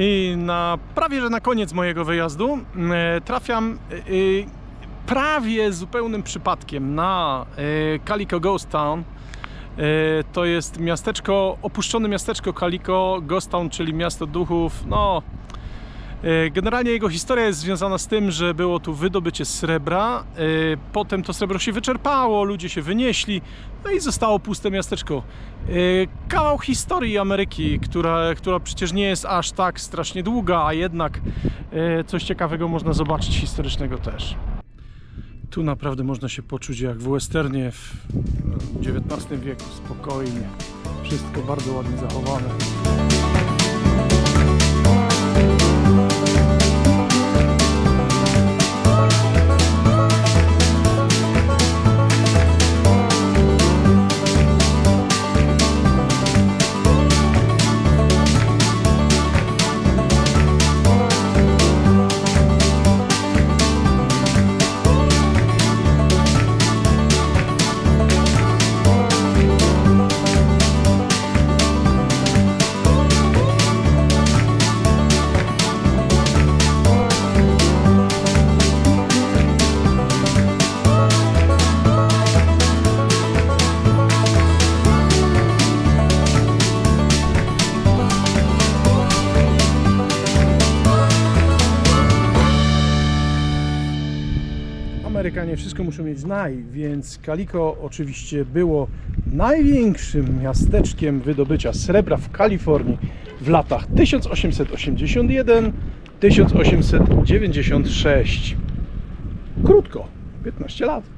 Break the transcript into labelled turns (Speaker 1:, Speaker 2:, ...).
Speaker 1: I na prawie że na koniec mojego wyjazdu e, trafiam e, prawie zupełnym przypadkiem na e, Calico Ghost Town. E, To jest miasteczko, opuszczone miasteczko Calico Ghost Town, czyli miasto duchów. No, e, generalnie jego historia jest związana z tym, że było tu wydobycie srebra. e, Potem to srebro się wyczerpało, ludzie się wynieśli, no i zostało puste miasteczko. E, Kawał historii Ameryki, która, która przecież nie jest aż tak strasznie długa, a jednak e, coś ciekawego można zobaczyć historycznego też. Tu naprawdę można się poczuć jak w westernie w XIX wieku, spokojnie. Wszystko bardzo ładnie zachowane. Amerykanie wszystko muszą mieć naj, więc Calico oczywiście było największym miasteczkiem wydobycia srebra w Kalifornii w latach 1881-1896. Krótko, 15 lat.